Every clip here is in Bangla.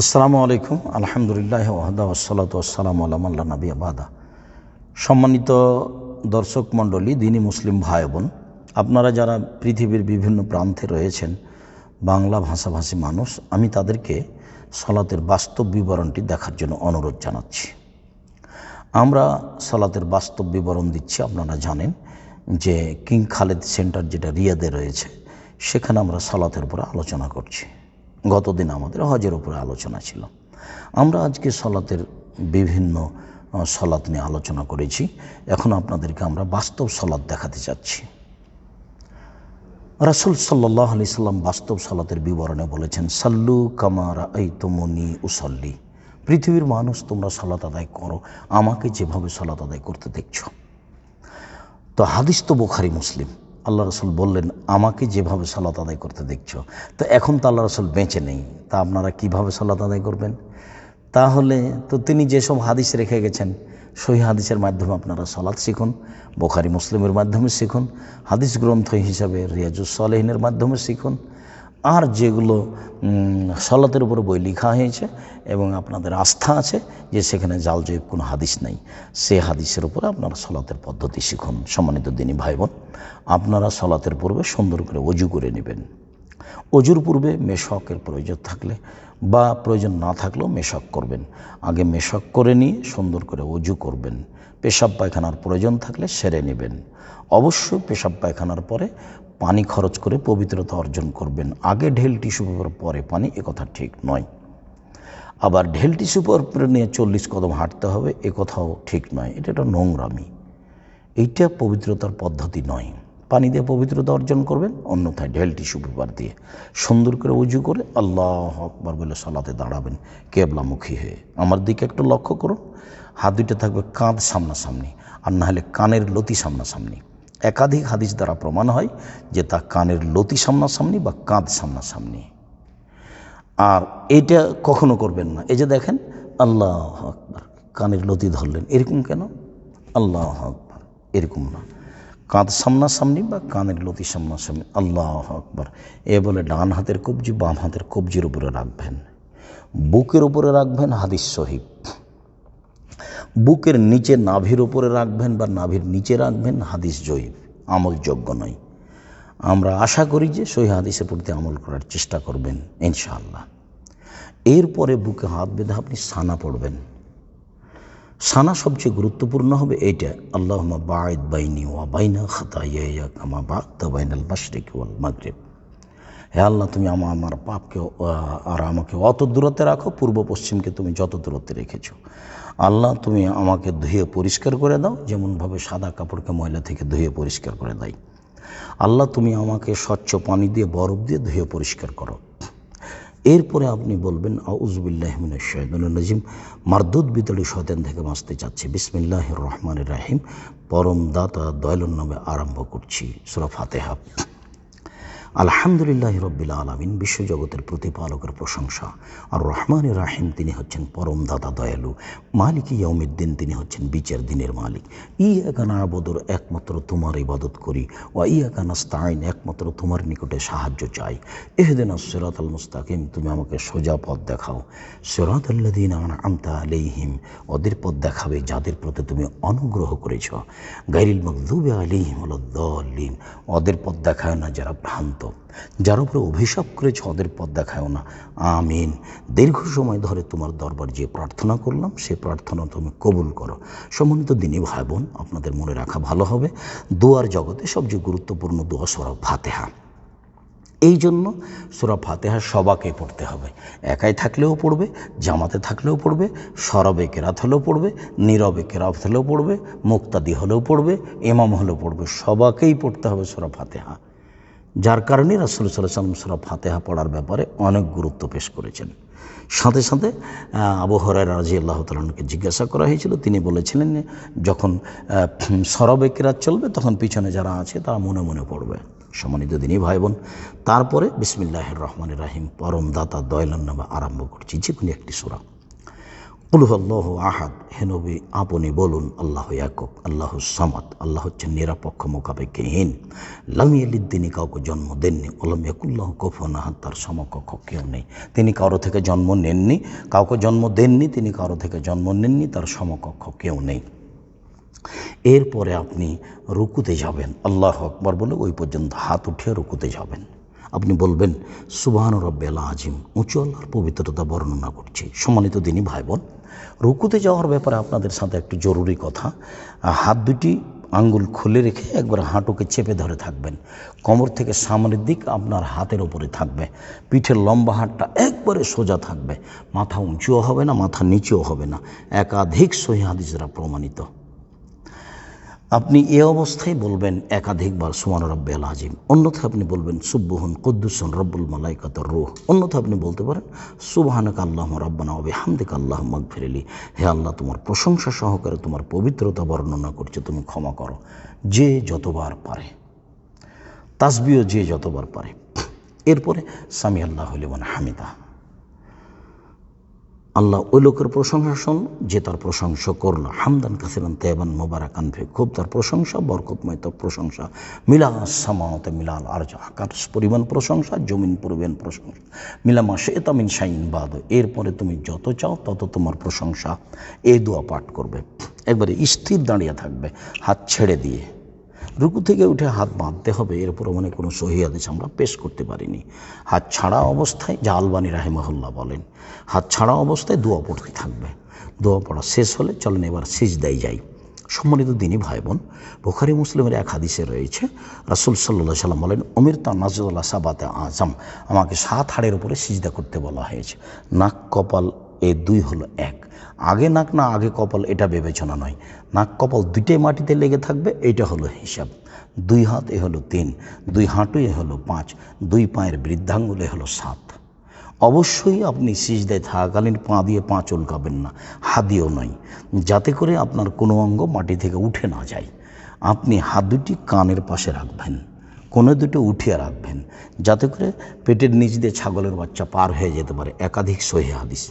আসসালামু আলাইকুম। আলহামদুলিল্লাহ ওয়াহদা ওসালাত আসসালাম আল্লাহ নবী আবাদা সম্মানিত দর্শক মণ্ডলী, দিনী মুসলিম ভাই বোন আপনারা যারা পৃথিবীর বিভিন্ন প্রান্তে রয়েছেন, বাংলা ভাষাভাষী মানুষ, আমি তাদেরকে সলাতের বাস্তব বিবরণটি দেখার জন্য অনুরোধ জানাচ্ছি। আমরা সলাতের বাস্তব বিবরণ দিচ্ছি, আপনারা জানেন যে কিং খালেদ সেন্টার যেটা রিয়াদে রয়েছে, সেখানে আমরা সলাতের উপরে আলোচনা করছি। গতদিন আমাদের হজের উপরে আলোচনা ছিল। আমরা আজকে সলাতের বিভিন্ন সলাত নিয়ে আলোচনা করেছি। এখন আপনাদেরকে আমরা বাস্তব সলাৎ দেখাতে চাচ্ছি। রাসুল সাল্লাহ আলি সাল্লাম বাস্তব সলাতের বিবরণে বলেছেন, সাল্লু কামারা এই তোমনি উসল্লি। পৃথিবীর মানুষ, তোমরা সলাত আদায় করো। আমাকে যেভাবে সলাত আদায় করতে দেখছ। তো হাদিস তো বোখারি, মুসলিম। আল্লাহ রসুল বললেন, আমাকে যেভাবে সালাত আদায় করতে দেখছ, তো এখন তো আল্লাহ রসুল বেঁচে নেই, তা আপনারা কীভাবে সালাত আদায় করবেন? তাহলে তো তিনি যেসব হাদিস রেখে গেছেন, সহি হাদিসের মাধ্যমে আপনারা সলাৎ শিখুন, বোখারি, মুসলিমের মাধ্যমে শিখুন, হাদিস গ্রন্থ হিসাবে রিয়াজুসলেহিনের মাধ্যমে শিখুন আর যেগুলো সলাতের উপরে বই লেখা হয়েছে এবং আপনাদের আস্থা আছে যে সেখানে জাল জৈব কোনো হাদিস নেই, সে হাদিসের উপরে আপনারা সলাতের পদ্ধতি শিখুন, সম্মানিত দিনী ভাই বোন আপনারা সলাতের পূর্বে সুন্দর করে অজু করে নেবেন। অজুর পূর্বে মেশকের প্রয়োজন থাকলে বা প্রয়োজন না থাকলেও মেশক করবেন। আগে মেশক করে নিয়ে সুন্দর করে অজু করবেন। পেশাব পায়খানার প্রয়োজন থাকলে সেরে নেবেন। অবশ্যই পেশাব পায়খানার পরে পানি খরচ করে পবিত্রতা অর্জন করবেন। আগে ঢেল টিস্যু পেপার, পরে পানি একথা ঠিক নয়। আবার ঢেল টিস্যু পেপার নিয়ে চল্লিশ কদম হাঁটতে হবে, এ কথাও ঠিক নয়। এটা একটা নোংরামি। এইটা পবিত্রতার পদ্ধতি নয়। পানি দিয়ে পবিত্রতা অর্জন করবেন, অন্যথায় ঢেল টিস্যু পেপার দিয়ে সুন্দর করে উজু করে আল্লাহ আকবার বলে সালাতে দাঁড়াবেন, কেবলামুখী হয়ে। আমার দিকে একটু লক্ষ্য করুন। হাত দুইটা থাকবে কাঁধ সামনাসামনি, আর না হলে কানের লতি সামনাসামনি। একাধিক হাদিস দ্বারা প্রমাণ হয় যে তা কানের লতি সামনাসামনি বা কাঁধ সামনাসামনি। আর এটা কখনো করবেন না। এই যে দেখেন, আল্লাহ আকবার, কানের লতি ধরলেন। এরকম কেন? আল্লাহ আকবার, এরকম না। কাঁধ সামনাসামনি বা কানের লতি সামনাসামনি, আল্লাহ আকবার। এ বলে ডান হাতের কবজি, বাম হাতের কবজির উপরে রাখবেন। বুকের উপরে রাখবেন, হাদিস সহিব বুকের নিচে নাভির ওপরে রাখবেন বা নাভির নিচে রাখবেন, হাদিস জয়ীব আমলযোগ্য নয়। আমরা আশা করি যে সহি হাদিসের প্রতি আমল করার চেষ্টা করবেন, ইনশাআল্লাহ। এরপরে বুকে হাত বেঁধে আপনি সানা পড়বেন। সানা সবচেয়ে গুরুত্বপূর্ণ হবে এইটা আল্লাহ বায়দ বাইনি ওয়া বাইনা খাতাইয়া কামা বাদ বাইনাল মাশরিক ওয়াল মাগরিব। হে আল্লাহ, তুমি আমা, আমার পাপকে আর আমাকে অত দূরত্বে রাখো, পূর্ব পশ্চিমকে তুমি যত দূরত্বে রেখেছো। আল্লাহ তুমি আমাকে ধুয়ে পরিষ্কার করে দাও, যেমনভাবে সাদা কাপড়কে ময়লা থেকে ধুয়ে পরিষ্কার করে দেয়। আল্লাহ তুমি আমাকে স্বচ্ছ পানি দিয়ে বরফ দিয়ে ধুয়ে পরিষ্কার করো। এরপরে আপনি বলবেন আউজবিল্লাহমিনাজিম মারদুদ বিতড়ি শয়তান থেকে বাঁচতে চাচ্ছে। বিসমিল্লাহ রহমান রাহিম। পরম দাতা দয়ালুর নামে আরম্ভ করছি সুরা ফাতেহা। আলহামদুলিল্লাহ রব্বিল আলমিন, বিশ্বজগতের প্রতিপালকের প্রশংসা। আর রহমান রাহিম তিনি হচ্ছেন পরম দাতা দয়ালু। মালিক ইয়মিদ্দিন তিনি হচ্ছেন বিচার দিনের মালিক। ই একানা আবদর একমাত্র তোমার ইবাদত করি। ও ই একানা স্তাইন একমাত্র তোমার নিকটে সাহায্য চাই। এহদিন সেরাত আল মুস্তাকিম, তুমি আমাকে সোজা পথ দেখাও। সিরাত আল্লাদিন আমতা আলিহিম ওদের পথ দেখাবে যাদের প্রতি তুমি অনুগ্রহ করেছ। গাইরিল মকদুবে আলিহিম দলিন ওদের পথ দেখায় না যারা ভ্রান্ত যার উপরে অভিশাপ করেছে ওদের পথ দেখায় না। আমিন। দীর্ঘ সময় ধরে তোমার দরবার যে প্রার্থনা করলাম, সে প্রার্থনা তুমি কবুল করো। সম্মানিত দিনী ভাই বোন আপনাদের মনে রাখা ভালো হবে, দোয়ার জগতে সবচেয়ে গুরুত্বপূর্ণ দোয়া সরব ফাতেহা। এই জন্য সুরা ফাতেহা সবাকে পড়তে হবে। একাই থাকলেও পড়বে, জামাতে থাকলেও পড়বে, সরবে কেরাত হলেও পড়বে, নীরবে কেরাত হলেও পড়বে, মুক্তাদি হলেও পড়বে এমাম হলেও পড়বে। সবাকেই পড়তে হবে সুরা ফাতেহা। যার কারণে রাসুল সাল্লাম সুরা ফাতেহা পড়ার ব্যাপারে অনেক গুরুত্ব পেশ করেছেন। সাথে সাথে আহ, আবু হরাই রাজি আল্লাহ তালকে জিজ্ঞাসা করা হয়েছিল। তিনি বলেছিলেন যখন সরবে কেরাত চলবে তখন পিছনে যারা আছে তারা মনে মনে পড়বে। সম্মানিত দিনই ভাই বোন তারপরে বিসমিল্লাহ রহমান রাহিম পরম দাতা দয়লান আরম্ভ করছি। যে কোনো একটি সুরা। কুলহল্লাহ আহাদ। হেনবি আপনি বলুন, আল্লাহ একক আল্লাহ সামাদ, আল্লাহ হচ্ছেন নিরাপক্ষ মোকাবেক্ষীহীন লামিয়ালিদ তিনি কাউকে জন্ম দেননি। ওলাম ইয়াকুল্লাহ কফন আহাদ, তার সমকক্ষ কেউ নেই। তিনি কারও থেকে জন্ম নেননি, কাউকে জন্ম দেননি, তিনি কারও থেকে জন্ম নেননি, তার সমকক্ষ কেউ নেই। এরপরে আপনি রুকুতে যাবেন। আল্লাহ আকবর বলে ওই পর্যন্ত হাত উঠিয়ে রুকুতে যাবেন। আপনি বলবেন সুবাহান রব্বেল আজিম উঁচু আল্লাহর পবিত্রতা বর্ণনা করছি। সম্মানিত দিনী ভাই বোন রুকুতে যাওয়ার ব্যাপারে আপনাদের সাথে একটু জরুরি কথা। হাত দুটি আঙ্গুল খুলে রেখে একবার হাঁটুকে চেপে ধরে থাকবেন। কোমর থেকে সামনের দিক আপনার হাতের ওপরে থাকবে। পিঠের লম্বা হাতটা একবারে সোজা থাকবে। মাথা উঁচুও হবে না, মাথা নিচেও হবে না। একাধিক সহি হাদিসরা প্রমাণিত। আপনি এ অবস্থায় বলবেন একাধিকবার সুমান রব্বেল আজিম অন্যথা আপনি বলবেন সুব্বহন কুদ্দুসন রব্বুল মালাইকাত রুহ। অন্যথা আপনি বলতে পারেন সুবাহানক আল্লাহ রব্বানা অবে হামদিক আল্লাহ ফেরেলি হে আল্লাহ, তোমার প্রশংসা সহকারে তোমার পবিত্রতা বর্ণনা করছে, তুমি ক্ষমা করো। যে যতবার পারে। তাসবিও যে যতবার পারে। এরপরে সামি আল্লাহ হলিমান হামিদা। আল্লাহ ওই লোকের প্রশংসা শুনল যে তার প্রশংসা করল। হামদান কাসিরান তেবান মোবারক আনফে খুব তার প্রশংসা বরকতময়, তার প্রশংসা মিলা সামাওতে মিলাল আর আকাশ পরিমাণ প্রশংসা, জমিন পরিমাণ প্রশংসা। মিলামা সে তামিন শাইন বাদ, এরপরে তুমি যত চাও তত তোমার প্রশংসা এই দোয়া পাঠ করবে। একবারে স্থির দাঁড়িয়ে থাকবে, হাত ছেড়ে দিয়ে। রুকু থেকে উঠে হাত বাঁধতে হবে, এর মানে কোনো সহি আদেশ আমরা পেশ করতে পারিনি। হাত ছাড়া অবস্থায়, যা আলবানী রাহেমাহুল্লাহ বলেন, হাত ছাড়া অবস্থায় দোয়া পড়তে থাকবে। দোয়া পড়া শেষ হলে চলেন এবার সিজ দেয় যাই। সম্মানিত দিনই ভাই বোন বোখারি মুসলিমের এক হাদিসে রয়েছে, রাসুল সাল্লাহ সাল্লাম বলেন অমির তা নাজুল্লাহ সাবাতে আজম আমাকে সাত হাড়ের উপরে সিজদা করতে বলা হয়েছে। নাক কপাল এ দুই হলো এক। আগে নাক না আগে কপাল, এটা বিবেচনা নয়। নাক কপাল দুইটাই মাটিতে লেগে থাকবে এটা হলো হিসাব। দুই হাত, এ হলো তিন। দুই হাঁটু, এ হলো পাঁচ। দুই পায়ের বৃদ্ধাঙ্গুল, এ হলো সাত। অবশ্যই আপনি সিজদায় থাকাকালীন পা দিয়ে পা চলকাবেন না হাদিও নয়। যাতে করে আপনার কোনো অঙ্গ মাটি থেকে উঠে না যায়। আপনি হাত দুটি কানের পাশে রাখবেন, কোনো দুটো উঠিয়ে রাখবেন। যাতে করে পেটের নিচ দিয়ে ছাগলের বাচ্চা পার হয়ে যেতে পারে। একাধিক সহি হাদিস।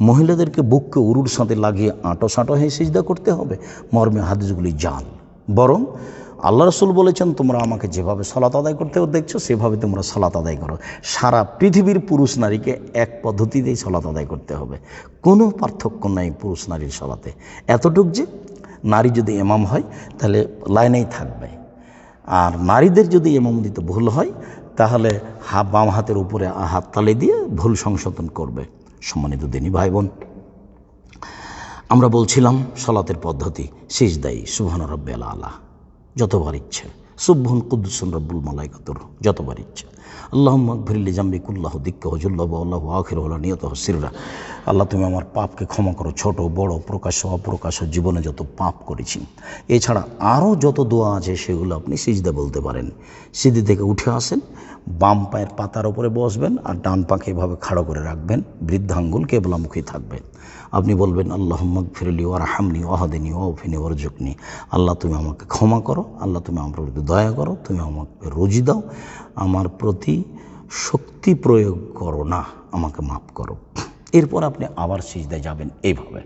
মহিলাদেরকে বুককে উরুর সাথে লাগিয়ে আঁটো সাঁটো হয়ে সিজদা করতে হবে। মর্মে হাদিসগুলি জাল বরং আল্লাহ রসুল বলেছেন, তোমরা আমাকে যেভাবে সালাত আদায় করতে দেখছ, সেভাবে তোমরা সালাত আদায় করো। সারা পৃথিবীর পুরুষ নারীকে এক পদ্ধতিতেই সালাত আদায় করতে হবে। কোনো পার্থক্য নাই পুরুষ নারীর সালাতে। এতটুক যে, নারী যদি এমাম হয়, তাহলে লাইনেই থাকবে। আর নারীদের যদি এমাম দিতে ভুল হয়, তাহলে হা বাম হাতের উপরে হাত তালে দিয়ে ভুল সংশোধন করবে। সম্মানিত দিনী ভাই বোন আমরা বলছিলাম সলাতের পদ্ধতি শেষ দায়ী সুহান রব্বে আল্লাহ যতবার ইচ্ছে সুভন কুদ্দুসন রব্বুল মালাইকাতুর, যতবার ইচ্ছে। আল্লাহ আকবরিল্লি জাম্বিকুল্লাহ দিক্ক হজুল্লাহ আল্লাহ আখির হল্লা নিয়ত হসিররা আল্লাহ, তুমি আমার পাপকে ক্ষমা করো, ছোট, বড়, প্রকাশ্য, অপ্রকাশ্য জীবনে যত পাপ করেছি। এছাড়া আরও যত দোয়া আছে সেগুলো আপনি সিজদা বলতে পারেন। সিদ্ধি থেকে উঠে আসেন, বাম পায়ের পাতার ওপরে বসবেন আর ডান পাকে এভাবে খাড়ো করে রাখবেন, বৃদ্ধাঙ্গুল কেবলামুখী থাকবে। আপনি বলবেন আল্লাহ ফিরলি ওয়ার হামনি ওয়াহাদিনী ওফিনি ওরজুকনি আল্লাহ, তুমি আমাকে ক্ষমা করো। আল্লাহ, তুমি আমার দয়া করো। তুমি আমাকে রুজি দাও। আমার প্রতি শক্তি প্রয়োগ করো না, আমাকে মাফ করো। এরপর আপনি আবার সিজদায় যাবেন এইভাবে।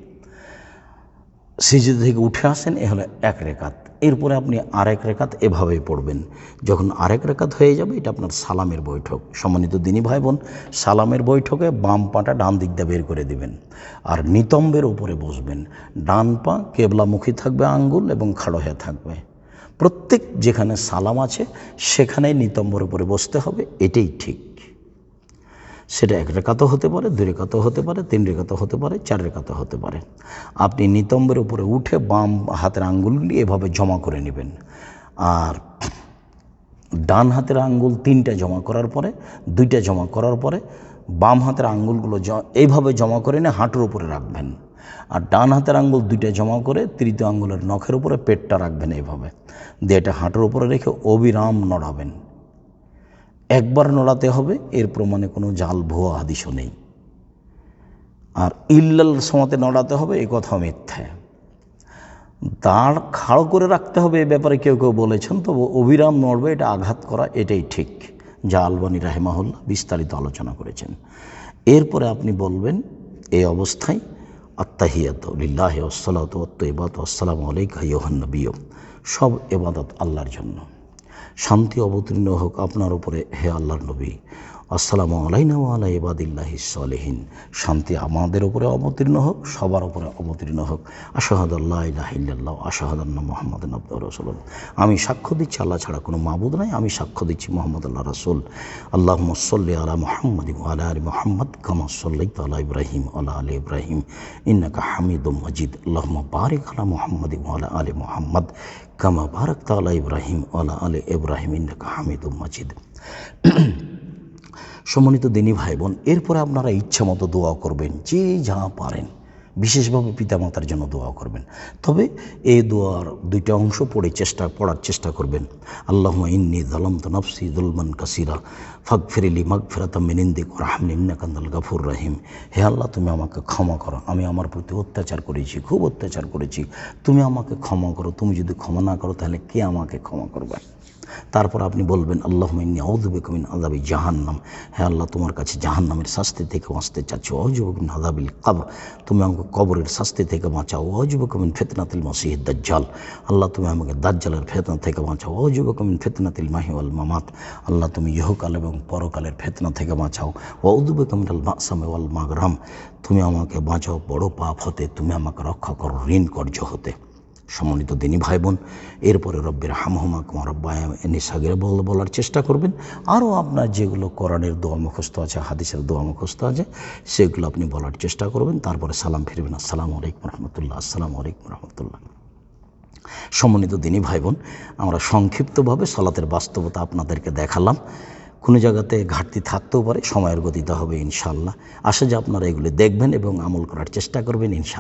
সিজদা থেকে উঠে আসেন, এ হলো এক রেখাত। এরপরে আপনি আরেক রেখাত এভাবেই পড়বেন। যখন আরেক রেখাত হয়ে যাবে, এটা আপনার সালামের বৈঠক। সম্মানিত দিনী ভাই বোন সালামের বৈঠকে বাম পাটা ডান দিক দিয়ে বের করে দিবেন আর নিতম্বের উপরে বসবেন। ডান পা কেবলামুখী থাকবে আঙ্গুল এবং খাড়ো হয়ে থাকবে। প্রত্যেক যেখানে সালাম আছে সেখানেই নিতম্বর উপরে বসতে হবে, এটাই ঠিক। সেটা এক রেখাতো হতে পারে, দুই রেখাতো হতে পারে, তিন রেখাতো হতে পারে, চার রেখাতো হতে পারে। আপনি নিতম্বের উপরে উঠে বাম হাতের আঙ্গুলগুলি এভাবে জমা করে নেবেন। আর ডান হাতের আঙ্গুল তিনটা জমা করার পরে, দুইটা জমা করার পরে বাম হাতের আঙ্গুলগুলো এইভাবে জমা করে নিয়ে হাঁটুর উপরে রাখবেন। আর ডান হাতের আঙ্গুল দুইটা জমা করে তৃতীয় আঙ্গুলের নখের উপরে পেটটা রাখবেন এইভাবে। দিয়ে এটা হাঁটুর উপরে রেখে অবিরাম নড়াবেন। একবার নড়াতে হবে, এর প্রমাণে কোনো জাল, ভুয়া হাদিসও নেই। আর ইল্লাল সমাতে নড়াতে হবে, এ কথা মিথ্যা। দাঁড় খাড়ো করে রাখতে হবে, এ ব্যাপারে কেউ কেউ বলেছেন, তবু অবিরাম নড়বে, এটা আঘাত করা, এটাই ঠিক। যা আলবানী রাহেমাহুল্লাহ বিস্তারিত আলোচনা করেছেন। এরপরে আপনি বলবেন এই অবস্থায় আত্মাহিয়াত লিল্লাহ ওসলাত তৈবাত আসসালামু আলাইকা ইয়োহান নবীয় সব এবাদত আল্লাহর জন্য। শান্তি অবতীর্ণ হোক আপনার উপরে, হে আল্লাহর নবী। আসসালামু আলাইনা আলা ইবাদিল্লাহি সালেহীন। শান্তি আমাদের উপরে অবতীর্ণ হোক, সবার উপরে অবতীর্ণ হোক। আশাহাদ আল্লাহ আশাহাদান্না মোহাম্মদ আব্দুর রসুল আমি সাক্ষ্য দিচ্ছি, আল্লাহ ছাড়া কোনো মাবুদ নাই। আমি সাক্ষ্য দিচ্ছি মোহাম্মদ আল্লাহ রসুল। আল্লাহ সাল্লি আলা মোহাম্মদ আলা আলী মোহাম্মদ কামা সাল্লাই আলা ইব্রাহিম আলা আলী ইব্রাহিম। ইন্নাকা হামিদুম মজিদ। আল্লাহ বারিক আলা মোহাম্মদ আলা আলী মোহাম্মদ। কামা বারাক তালা ইব্রাহিম আলা আলে ইব্রাহিম ইন্নাকা হামিদুম মজিদ। সম্মানিত দিনী ভাই বোন এরপরে আপনারা ইচ্ছা মতো দোয়া করবেন, যে যা পারেন। বিশেষভাবে পিতামাতার জন্য দোয়া করবেন। তবে এই দোয়ার দুইটা অংশ পড়ে চেষ্টা, পড়ার চেষ্টা করবেন। আল্লাহ ইন্নি দলম তো নফসি দুলমান কাসিরা ফাক ফেরিলি মাগ ফেরাতা মেনিন্দিক রাহমিন ইন্নাকান্দাল গাফুর রাহিম। হে আল্লাহ, তুমি আমাকে ক্ষমা করো। আমি আমার প্রতি অত্যাচার করেছি, খুব অত্যাচার করেছি। তুমি আমাকে ক্ষমা করো। তুমি যদি ক্ষমা না করো, তাহলে কে আমাকে ক্ষমা করবে? তারপর আপনি বলবেন আল্লাহ মিন্নি আউদুবিকমিন আদাবি জাহান্নাম। হ্যাঁ আল্লাহ, তোমার কাছে জাহান্নামের শাস্তি থেকে বাঁচতে চাচ্ছি। অজুবকমিন আদাবিল কাবর। তুমি আমাকে কবরের শাস্তি থেকে বাঁচাও। অজুবকমিন ফেতনাতিল মসিহ দাজ্জাল। আল্লাহ, তুমি আমাকে দাজ্জালের ফেতনা থেকে বাঁচাও। অজুবকমিন ফেতনাতিল মাহিওয়াল মামাত। আল্লাহ, তুমি ইহকাল এবং পরকালের ফেতনা থেকে বাঁচাও। অউদুবিকমিন আল মাকসামে ওয়াল মাগরাম। তুমি আমাকে বাঁচাও, বড় পাপ হতে। তুমি আমাকে রক্ষা করো, ঋণ কর্য হতে। সম্মানিত দিনী ভাই বোন এরপরে রব্বের হামহমা কুমার রব্বায় বল বলার চেষ্টা করবেন। আরও আপনার যেগুলো কোরআনের দোয়া মুখস্থ আছে, হাদিসের দোয়া মুখস্থ আছে, সেগুলো আপনি বলার চেষ্টা করবেন। তারপরে সালাম ফিরবেন। আসসালামু আলাইকুম রহমতুল্লাহ, আসসালামু আলাইকুম রহমতুল্লাহ। সমন্বিত দিনী ভাই বোন আমরা সংক্ষিপ্তভাবে সলাতের বাস্তবতা আপনাদেরকে দেখালাম। কোনো জায়গাতে ঘাটতি থাকতেও পারে, সময়ের গতিতে হবে ইনশাল্লাহ আসে যে আপনারা এগুলি দেখবেন এবং আমল করার চেষ্টা করবেন ইনশাল্লাহ